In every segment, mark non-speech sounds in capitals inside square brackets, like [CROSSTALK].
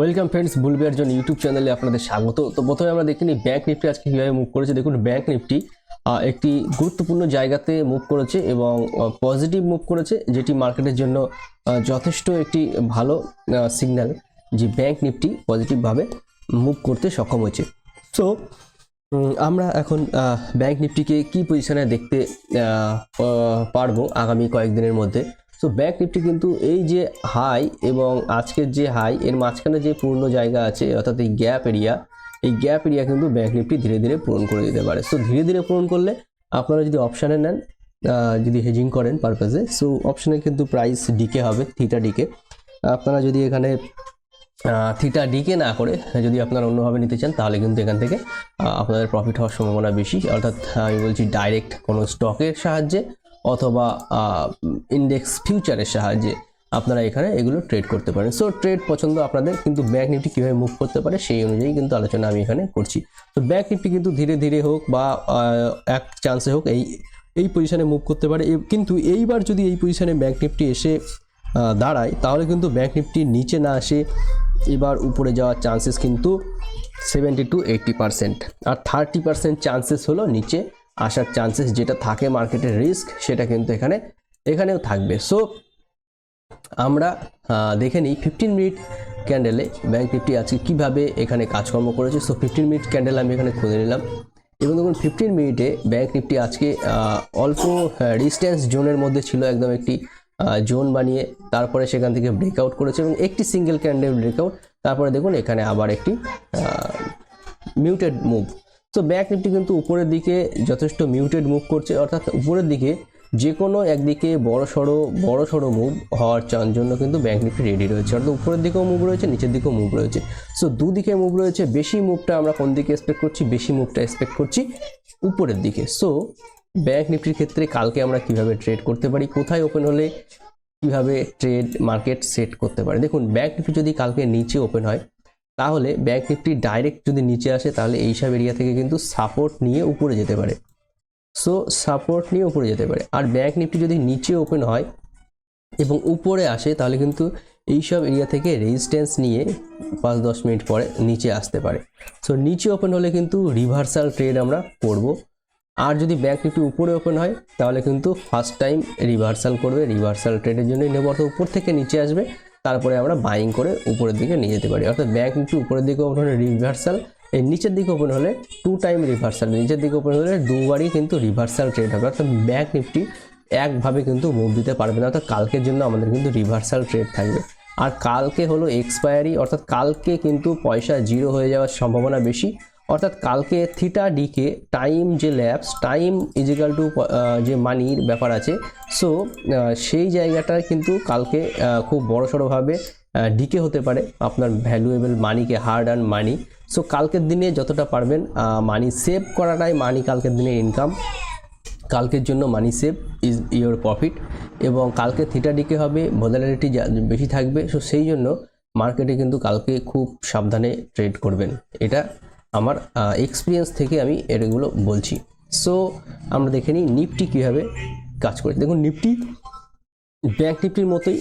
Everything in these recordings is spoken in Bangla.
ওয়েলকাম ফ্রেন্ডস বুলবিয়ার জন্য ইউটিউব চ্যানেলে আপনাদের স্বাগত। তো প্রথমে আমরা দেখিনি ব্যাঙ্ক নিফটি আজকে কীভাবে মুভ করেছে। দেখুন ব্যাঙ্ক নিফটি একটি গুরুত্বপূর্ণ জায়গাতে মুভ করেছে এবং পজিটিভ মুভ করেছে, যেটি মার্কেটের জন্য যথেষ্ট একটি ভালো সিগন্যাল যে ব্যাঙ্ক নিফটি পজিটিভভাবে মুভ করতে সক্ষম হয়েছে। সো আমরা এখন ব্যাঙ্ক নিফটিকে কি পজিশনে দেখতে পারব আগামী কয়েকদিনের মধ্যে? সো ব্যাংক নিফটি কিন্তু এই যে হাই এবং আজকের যে হাই এর মাঝখানে যে পূর্ণ জায়গা আছে, অর্থাৎ এই গ্যাপ এরিয়া এই গ্যাপ এরিয়া কিন্তু ব্যাংক নিফটি ধীরে ধীরে পূরণ করে দিতে পারে। সো ধীরে ধীরে পূরণ করলে আপনারা যদি অপশানে নেন যদি হেজিং করেন পারপাসে সো অপশানে কিন্তু প্রাইস ডিকে হবে থিটা ডিকে আপনারা যদি এখানে থিটা ডিকে না করে যদি আপনারা অন্যভাবে নিতে চান, তাহলে কিন্তু এখান থেকে আপনাদের প্রফিট হওয়ার সম্ভাবনা বেশি। অর্থাৎ আমি বলছি ডাইরেক্ট কোনো স্টকের সাহায্যে অথবা ইন্ডেক্স ফিউচারের সাহায্যে আপনারা এখানে এগুলো ট্রেড করতে পারেন। সো ট্রেড পছন্দ আপনাদের, কিন্তু ব্যাঙ্ক নিফটি কীভাবে মুভ করতে পারে সেই অনুযায়ী কিন্তু আলোচনা আমি এখানে করছি। তো ব্যাঙ্ক নিফটি কিন্তু ধীরে ধীরে হোক বা এক চান্সে হোক এই এই পজিশানে মুভ করতে পারে। কিন্তু এইবার যদি এই পজিশানে ব্যাঙ্ক নিফটি এসে দাঁড়ায়, তাহলে কিন্তু ব্যাঙ্ক নিফটি নিচে না আসে, এবার উপরে যাওয়ার চান্সেস কিন্তু সেভেন্টি টু এইট্টি পার্সেন্ট আর থার্টি পার্সেন্ট চান্সেস হলো নিচে আসার চান্সেস যেটা থাকে মার্কেটের রিস্ক সেটা কিন্তু এখানে, এখানেও থাকবে। সো আমরা দেখে নিই ফিফটিন মিনিট ক্যান্ডেলে ব্যাঙ্ক নিফটি আজকে কীভাবে এখানে কাজকর্ম করেছে। সো ফিফটিন মিনিট ক্যান্ডেল আমি এখানে খুলে নিলাম। এবং দেখুন ফিফটিন মিনিটে ব্যাঙ্ক নিফটি আজকে অল্প ডিস্টেন্স জোনের মধ্যে ছিল একদম একটি জোন বানিয়ে, তারপরে সেখান থেকে ব্রেকআউট করেছে এবং একটি সিঙ্গেল ক্যান্ডেল ব্রেকআউট তারপরে দেখুন এখানে আবার একটি মিউটেড মুভ তো ব্যাক নিফটি কিন্তু উপরের দিকে যথেষ্ট মিউটেড মুভ করছে, অর্থাৎ উপরের দিকে যে কোনো একদিকে বড় সড়ো বড় সড়ো মুভ হওয়ার চান জন্য কিন্তু ব্যাংক নিফটি রেডি রয়েছে। অর্থাৎ উপরের দিকেও মুভ রয়েছে, নিচের দিকেও মুভ রয়েছে। সো দুদিকে মুভ রয়েছে, বেশি মুভটা আমরা কোন দিকে এক্সপেক্ট করছি? বেশি মুভটা এক্সপেক্ট করছি উপরের দিকে। সো ব্যাংক নিফটির ক্ষেত্রে কালকে আমরা কীভাবে ট্রেড করতে পারি? কোথায় ওপেন হলে কীভাবে ট্রেড মার্কেট সেট করতে পারে? দেখুন ব্যাঙ্ক নিফটি যদি কালকে নিচে ওপেন হয় তাহলে ব্যাঙ্ক নিফটি ডাইরেক্ট যদি নিচে আসে, তাহলে এইসব এরিয়া থেকে কিন্তু সাপোর্ট নিয়ে উপরে যেতে পারে। সো সাপোর্ট নিয়ে উপরে যেতে পারে। আর ব্যাঙ্ক নিফটি যদি নিচে ওপেন হয় এবং উপরে আসে, তাহলে কিন্তু এইসব এরিয়া থেকে রেজিস্ট্যান্স নিয়ে পাঁচ দশ মিনিট পরে নিচে আসতে পারে। সো নিচে ওপেন হলে কিন্তু রিভার্সাল ট্রেড আমরা করব। আর যদি ব্যাঙ্ক নিফটি উপরে ওপেন হয়, তাহলে কিন্তু ফার্স্ট টাইম রিভার্সাল করবে। রিভার্সাল ট্রেডের জন্যই নেব অর্থাৎ উপর থেকে নিচে আসবে। তারপরে আমরা বাইং করে উপরের দিকে নিয়ে যেতে পারি। অর্থাৎ ব্যাঙ্ক নিফটি উপরের দিকে ওপেন হলে রিভার্সাল এই নিচের দিকে ওপেন হলে টু টাইম রিভার্সাল নিচের দিকে ওপেন হলে দুবারই কিন্তু রিভার্সাল ট্রেড হবে। অর্থাৎ ব্যাঙ্ক নিফটি একভাবে কিন্তু মুভ দিতে পারবে না, অর্থাৎ কালকের জন্য আমাদের কিন্তু রিভার্সাল ট্রেড থাকবে। আর কালকে হলো এক্সপায়ারি অর্থাৎ কালকে কিন্তু পয়সা জিরো হয়ে যাওয়ার সম্ভাবনা বেশি। অর্থাৎ কালকে থিটা ডিকে টাইম যে lapse time is equal to যে মানির ব্যাপার আছে সো সেই জায়গাটা কিন্তু কালকে খুব বড়সড়ভাবে ডিকে হতে পারে আপনার ভ্যালুয়েবল মানিকে হার্ড অ্যান্ড মানি সো কালকের দিনে যতটা পারবেন মানি সেভ করাটাই মানি কালকের দিনে ইনকাম কালকের জন্য money save is your profit এবং কালকে থিটা ডিকে হবে ভোলারিটি বেশি থাকবে সো সেই জন্য মার্কেটে কিন্তু কালকে খুব সাবধানে ট্রেড করবেন। এটা আমার এক্সপিরিয়েন্স থেকে আমি এগুলো বলছি। সো আমরা দেখে নিই নিফটি কীভাবে কাজ করে। দেখুন নিফটি ব্যাংক নিফটির মতোই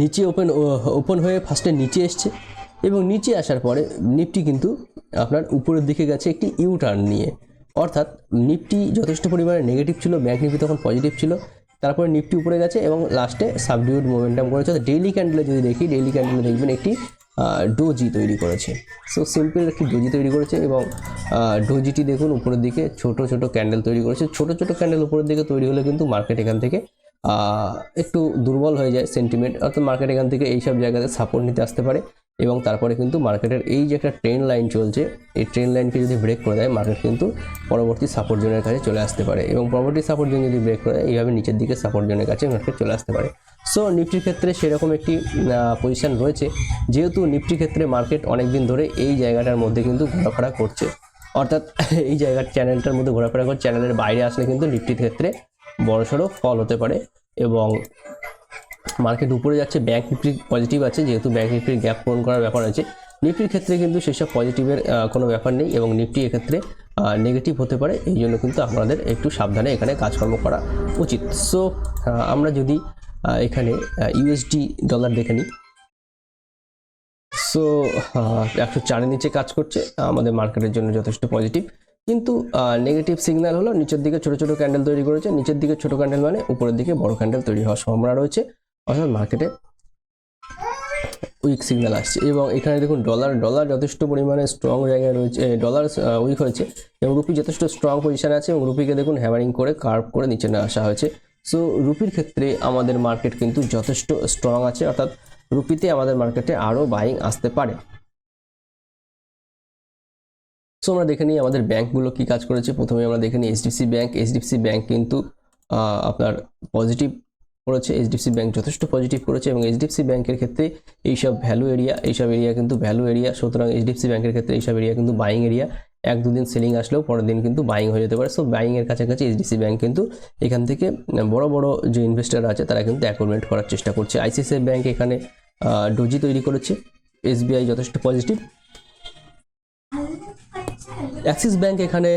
নিচে ওপেন ওপেন হয়ে ফার্স্টে নিচে এসছে এবং নিচে আসার পরে নিফটি কিন্তু আপনার উপরের দিকে গেছে একটি ইউ টার্ন নিয়ে। অর্থাৎ নিফটি যথেষ্ট পরিমাণে নেগেটিভ ছিল ব্যাংক নিফটি তখন পজিটিভ ছিল, তারপরে নিফটি উপরে গেছে এবং লাস্টে সাবডিউড মোমেন্টাম করেছে। ডেইলি ক্যান্ডেলে যদি দেখি ডেইলি ক্যান্ডেলে দেখবেন একটি ডোজি তৈরি করেছে। সো সিম্পল একটি ডোজি তৈরি করেছে এবং ডোজিটি দেখুন উপরের দিকে ছোট ছোট ক্যান্ডেল তৈরি করেছে। ছোট ছোট ক্যান্ডেল উপরের দিকে তৈরি হলে কিন্তু মার্কেট এখান থেকে একটু দুর্বল হয়ে যায় সেন্টিমেন্ট অর্থাৎ মার্কেট এখান থেকে এইসব জায়গাতে সাপোর্ট নিতে আসতে পারে এবং তারপরে কিন্তু মার্কেটের এই যে একটা ট্রেন লাইন চলছে, এই ট্রেন লাইনকে যদি ব্রেক করে দেয় মার্কেট কিন্তু পরবর্তী সাপোর্ট জোনের কাছে চলে আসতে পারে এবং পরবর্তী সাপোর্ট জোন যদি ব্রেক করে দেয়, এইভাবে নিচের দিকে সাপোর্ট জোনের কাছে মার্কেট চলে আসতে পারে। সো নিফটির ক্ষেত্রে সেরকম একটি পজিশন রয়েছে। যেহেতু নিফটির ক্ষেত্রে মার্কেট অনেক দিন ধরে এই জায়গাটার মধ্যে কিন্তু ঘোরাফেরা করছে। অর্থাৎ [LAUGHS] এই জায়গার চ্যানেলটার মধ্যে ঘোরাফেরা করে চ্যানেলের বাইরে আসলে কিন্তু নিফটির ক্ষেত্রে বড়সড় ফল হতে পারে এবং মার্কেট উপরে যাচ্ছে। ব্যাংক নিফটি পজিটিভ আছে, যেহেতু ব্যাংক নিফটির গ্যাপ পূরণ করার ব্যাপার আছে। নিফটির ক্ষেত্রে কিন্তু সেসব পজিটিভের কোনো ব্যাপার নেই এবং নিফটি এক্ষেত্রে নেগেটিভ হতে পারে। এই জন্য কিন্তু আপনাদের একটু সাবধানে এখানে কাজকর্ম করা উচিত। সো আমরা যদি এখানে ইউএসডি ডলার দেখে নিই। সো একশো চারের নিচে কাজ করছে, আমাদের মার্কেটের জন্য যথেষ্ট পজিটিভ কিন্তু নেগেটিভ সিগন্যাল হলো, নিচের দিকে ছোট ছোট ক্যান্ডেল তৈরি করেছে। নিচের দিকে ছোট ক্যান্ডেল মানে উপরের দিকে বড় ক্যান্ডেল তৈরি হওয়ার সম্ভাবনা রয়েছে। অর্থাৎ মার্কেটে উইক সিগন্যাল আসছে। এবং এখানে দেখুন ডলার ডলার যথেষ্ট পরিমাণে স্ট্রং জায়গায় রয়েছে ডলার উইক হয়েছে। এবং রুপি যথেষ্ট স্ট্রং পজিশনে আছে। এবং রুপিকে দেখুন হ্যামারিং করে কার্ভ করে নিচে নিয়ে আসা হয়েছে। সো রুপির ক্ষেত্রে আমাদের মার্কেট কিন্তু যথেষ্ট স্ট্রং আছে, অর্থাৎ রুপিতে আমাদের মার্কেটে আরও বাইং আসতে পারে। সো আমরা দেখে নিই আমাদের ব্যাংকগুলো কি কাজ করেছে। প্রথমে আমরা দেখে নিই এইচডিএফসি ব্যাংক এইচডিএফসি ব্যাঙ্ক কিন্তু আপনার পজিটিভ করেছে। এইচডিএফসি ব্যাঙ্ক যথেষ্ট পজিটিভ করেছে এবং এইচডিএফসি ব্যাংকের ক্ষেত্রে এইসব ভ্যালু এরিয়া এইসব এরিয়া কিন্তু ভ্যালু এরিয়া সুতরাং এইচডিএফসি ব্যাঙ্কের ক্ষেত্রে এইসব এরিয়া কিন্তু বাইং এরিয়া এক দুদিন সেলিং আসলেও পরের দিন কিন্তু বাইং হয়ে যেতে পারে। সো বাইং এর কাছাকাছি এইচডিএফসি ব্যাংক কিন্তু এখান থেকে বড় বড় যে ইনভেস্টার আছে তারা কিন্তু অ্যাকোরমেন্ট করার চেষ্টা করছে। আইসিআইসিআই ব্যাংক এখানে ডোজি তৈরি করেছে। এসবিআই যথেষ্ট পজিটিভ অ্যাক্সিস ব্যাংক এখানে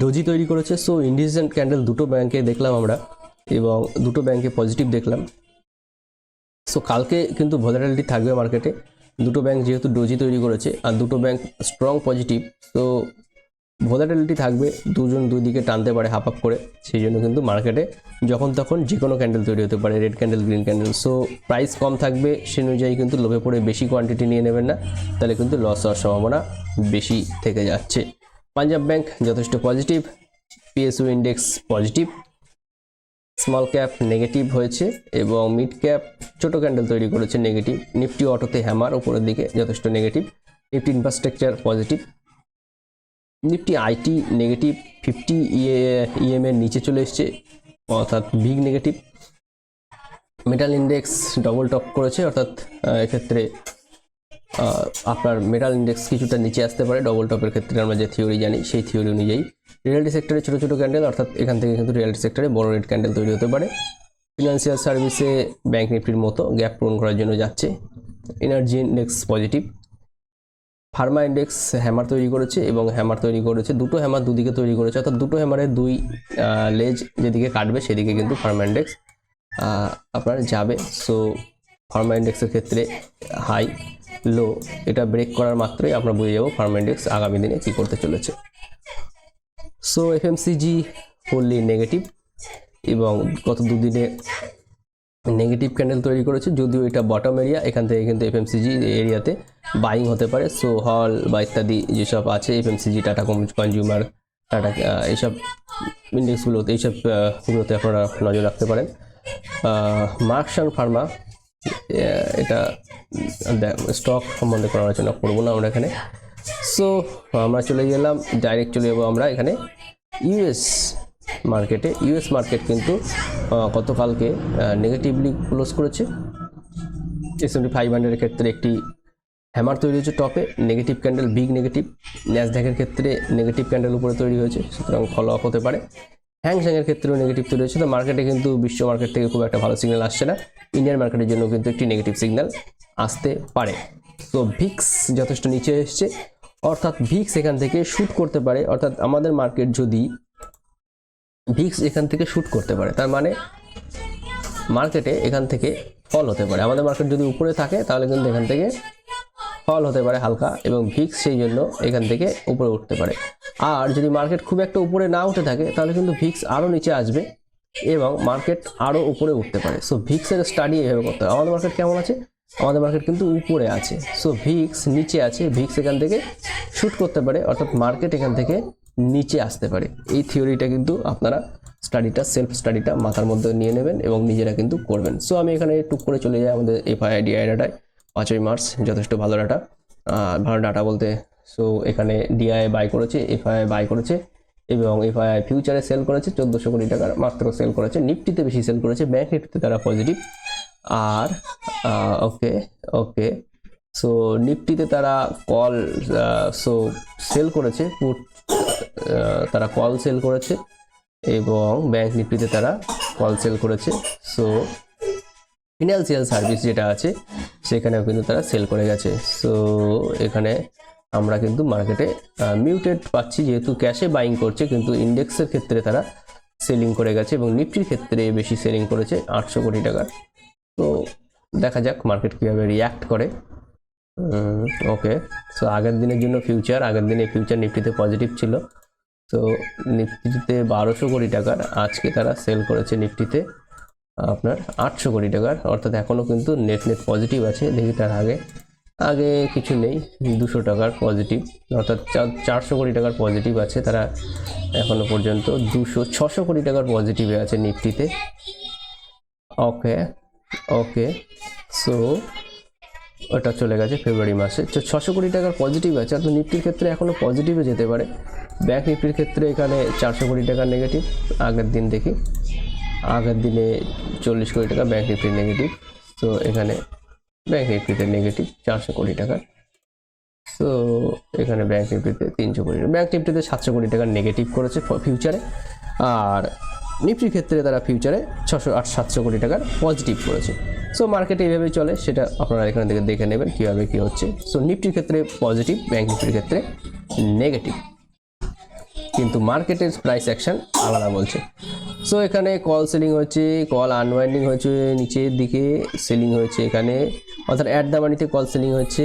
ডোজি তৈরি করেছে। সো ইন্ডিসেন্ট ক্যান্ডেল দুটো ব্যাংকে দেখলাম আমরা এবং দুটো ব্যাংকে পজিটিভ দেখলাম। সো কালকে কিন্তু ভলাটিলিটি থাকবে মার্কেটে দুটো ব্যাংক যেহেতু ডোজি তৈরি করেছে আর দুটো ব্যাংক স্ট্রং পজিটিভ তো ভলাটিলিটি থাকবে, দুজন দুই দিকে টানতে পারে হাফ আপ করে, সেই জন্য কিন্তু মার্কেটে যখন তখন যে কোনো ক্যান্ডেল তৈরি হতে পারে red candle green candle so price কম থাকবে, সে অনুযায়ী কিন্তু লোভে পড়ে বেশি কোয়ান্টিটি নিয়ে নেবেন না, তাহলে কিন্তু লস হওয়ার সম্ভাবনা বেশি থেকে যাচ্ছে। পাঞ্জাব ব্যাংক যথেষ্ট positive PSU index positive small cap negative হয়েছে এবং মিড ক্যাপ ছোট ক্যান্ডেল তৈরি করেছে নেগেটিভ নিফটি অটোতে হ্যামার উপরের দিকে যথেষ্ট negative nifty infrastructure positive nifty IT negative fifty E A EM নিচে চলে এসছে, অর্থাৎ big negative metal index double top করেছে, অর্থাৎ এক্ষেত্রে আপনার মেটাল ইন্ডেক্স কিছুটা নিচে আসতে পারে। ডবল টপের ক্ষেত্রে আমরা যে থিওরি জানি, সেই থিওরি অনুযায়ী রিয়েলিটি সেক্টরে ছোটো ছোটো ক্যান্ডেল অর্থাৎ এখান থেকে কিন্তু রিয়েলিটি সেক্টরে বড় রেড ক্যান্ডেল তৈরি হতে পারে। ফিনান্সিয়াল সার্ভিসে ব্যাংক নিফটির মতো গ্যাপ পূরণ করার জন্য যাচ্ছে। Energy index positive pharma index hammer তৈরি করেছে এবং হ্যামার তৈরি করেছে। দুটো হ্যামার দুদিকে তৈরি করেছে, অর্থাৎ দুটো হ্যামারের দুই লেজ যেদিকে কাটবে সেদিকে কিন্তু ফার্মা ইন্ডেক্স আপনার যাবে। সো ফার্মা ইন্ডেক্সের ক্ষেত্রে হাই লো এটা ব্রেক করার মাত্রই আমরা বুঝে যাব ফার্মা ইন্ডেক্স আগামী দিনে কী করতে চলেছে। সো এফএমসিজি ফুললি নেগেটিভ এবং গত দুদিনে নেগেটিভ ক্যান্ডেল তৈরি করেছে, যদিও এটা বটম এরিয়া এখান থেকে কিন্তু এফ এফএমসিজি এরিয়াতে বাইং হতে পারে। সো হল বা ইত্যাদি যেসব আছে F FMCG Tata consumer Tata এইসব ইন্ডেক্সগুলোতে এইসব গুলোতে আপনারা নজর রাখতে পারেন। মার্কস অ্যান্ড ফার্মা এটা স্টক সম্বন্ধে কোনো আলোচনা করব না আমরা এখানে। সো আমরা চলে গেলাম ডাইরেক্ট চলে যাব আমরা এখানে। ইউএস মার্কেটে ইউএস মার্কেট কিন্তু গতকালকে নেগেটিভলি ক্লোজ করেছে। এস এমডি ফাইভ হান্ড্রেডের ক্ষেত্রে একটি হ্যামার তৈরি হয়েছে টপে নেগেটিভ ক্যান্ডেল বিগ নেগেটিভ ন্যাসড্যাকের ক্ষেত্রে নেগেটিভ ক্যান্ডেল উপরে তৈরি হয়েছে, সুতরাং ফলো আপ হতে পারে। হ্যাংস্যাংয়ের ক্ষেত্রেও নেগেটিভ তৈরি হয়েছে, তো মার্কেটে কিন্তু বিশ্ব মার্কেট থেকে খুব একটা ভালো সিগন্যাল আসছে না। ইন্ডিয়ান মার্কেটের জন্য কিন্তু একটি নেগেটিভ সিগন্যাল আসতে পারে। তো ভিক্স যথেষ্ট নিচে এসছে, অর্থাৎ ভিক্স এখান থেকে শ্যুট করতে পারে। অর্থাৎ আমাদের মার্কেট যদি ভিক্স এখান থেকে শ্যুট করতে পারে। তার মানে মার্কেটে এখান থেকে ফল হতে পারে। আমাদের মার্কেট যদি উপরে থাকে, তাহলে কিন্তু এখান থেকে ফল হতে পারে হালকা এবং ভিক্স সেই জন্য এখান থেকে উপরে উঠতে পারে। আর যদি মার্কেট খুব একটা উপরে না উঠে থাকে, তাহলে কিন্তু ভিক্স আরও নিচে আসবে এবং মার্কেট আরও উপরে উঠতে পারে। সো ভিক্সের স্টাডি এভাবে করতে হবে। আমাদের মার্কেট কেমন আছে? আমাদের মার্কেট কিন্তু উপরে আছে। সো ভিক্স নিচে আছে। ভিক্স এখান থেকে শ্যুট করতে পারে। অর্থাৎ মার্কেট এখান থেকে নিচে আসতে পারে। এই থিওরিটা কিন্তু আপনারা স্টাডিটা, সেলফ স্টাডিটা মাথার মধ্যে নিয়ে নেবেন এবং নিজেরা কিন্তু করবেন। সো আমি এখানে টুক করে চলে যাই আমাদের এফআইআই ডিআই ডাটায় পাঁচই মার্চ, যথেষ্ট ভালো ডাটা। ভালো ডাটা বলতে সো এখানে ডিআই বাই করেছে এফআইআই বাই করেছে এবং এফআইআই ফিউচারে সেল করেছে, চোদ্দোশো কোটি টাকার মাত্র সেল করেছে, নিফটিতে বেশি সেল করেছে ব্যাংক নিফটিতে তারা পজিটিভ। আর ওকে ওকে সো নিফটিতে তারা কল সো সেল করেছে, পুট তারা কল সেল করেছে এবং ব্যাংক নিফটিতে তারা কল সেল করেছে। সো ফিনান্সিয়াল সার্ভিস যেটা আছে, সেখানেও কিন্তু তারা সেল করে গেছে। সো এখানে আমরা কিন্তু মার্কেটে মিউটেড পাচ্ছি। যেহেতু ক্যাশে বাইং করছে, কিন্তু ইন্ডেক্সের ক্ষেত্রে তারা সেলিং করে গেছে এবং নিফটির ক্ষেত্রে বেশি সেলিং করেছে আটশো কোটি টাকার তো, দেখা যাক মার্কেট কীভাবে রিয়্যাক্ট করে। ওকে সো আগের দিনের জন্য ফিউচার আগের দিনে ফিউচার নিফটিতে পজিটিভ ছিল। তো নিফটিতে বারোশো কোটি টাকার আজকে তারা সেল করেছে নিফটিতে আপনার আটশো কোটি টাকার। অর্থাৎ এখনও কিন্তু নেট নেট পজিটিভ আছে, দেখি তার আগে। আগে কিছু নেই, দুশো টাকার পজিটিভ অর্থাৎ চার- চারশো কোটি টাকার পজিটিভ আছে তারা এখনও পর্যন্ত। দুশো, ছশো কোটি টাকার পজিটিভে আছে নিফটিতে ওকে ওকে সো ওটা চলে গেছে ফেব্রুয়ারি মাসে। তো ছশো কোটি টাকার পজিটিভ আছে, অর্থাৎ নিফটির ক্ষেত্রে এখনও পজিটিভে যেতে পারে। ব্যাংক নিফটির ক্ষেত্রে এখানে চারশো কোটি টাকার নেগেটিভ আগের দিন দেখি। আগের দিনে চল্লিশ কোটি টাকা ব্যাংক নিফটির নেগেটিভ তো এখানে ব্যাংক নিফটিতে নেগেটিভ চারশো কোটি টাকার। তো এখানে ব্যাংক নিফটিতে তিনশো কোটি ব্যাংক নিফটিতে সাতশো কোটি টাকার নেগেটিভ করেছে ফিউচারে আর নিফটির ক্ষেত্রে তারা ফিউচারে ছশো আট সাতশো কোটি টাকার পজিটিভ করেছে। সো মার্কেটে এইভাবেই চলে, সেটা আপনারা এখান থেকে দেখে নেবেন কীভাবে কী হচ্ছে। সো নিফটির ক্ষেত্রে পজিটিভ ব্যাংক নিফটির ক্ষেত্রে নেগেটিভ কিন্তু মার্কেটের প্রাইস অ্যাকশন আলাদা বলছে। সো এখানে কল সেলিং হচ্ছে কল আনওয়াইন্ডিং হয়েছে নিচের দিকে সেলিং হয়েছে এখানে। অর্থাৎ অ্যাট দ্য মানিতে কল সেলিং হয়েছে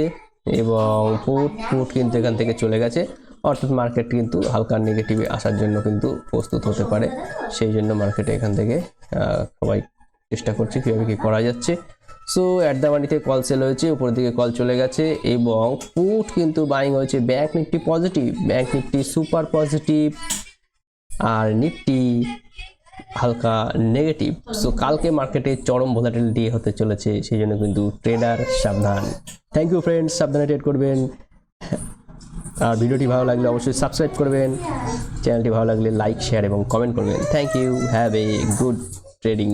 এবং পুট পুট কিন্তু এখান থেকে চলে গেছে। অর্থাৎ মার্কেট কিন্তু হালকা নেগেটিভে আসার জন্য কিন্তু প্রস্তুত হতে পারে। সেই জন্য মার্কেটে এখান থেকে সবাই চেষ্টা করছে কীভাবে কী করা যাচ্ছে। সো অ্যাট দ্য মানিতে কল সেল হয়েছে, উপরের দিকে কল চলে গেছে এবং পুট কিন্তু বাইং হয়েছে। Bank Nifty positive bank Nifty super positive আর নিফটি হালকা নেগেটিভ সো কালকে মার্কেটে চরম ভোলাটিলিটি হতে চলেছে, সেই জন্য কিন্তু ট্রেডার সাবধান। থ্যাংক ইউ ফ্রেন্ডস সাবধানে ট্রেড করবেন। আর ভিডিওটি ভালো লাগলে অবশ্যই সাবস্ক্রাইব করবেন। চ্যানেলটি ভালো লাগলে লাইক শেয়ার এবং কমেন্ট করবেন। Thank you have a good trading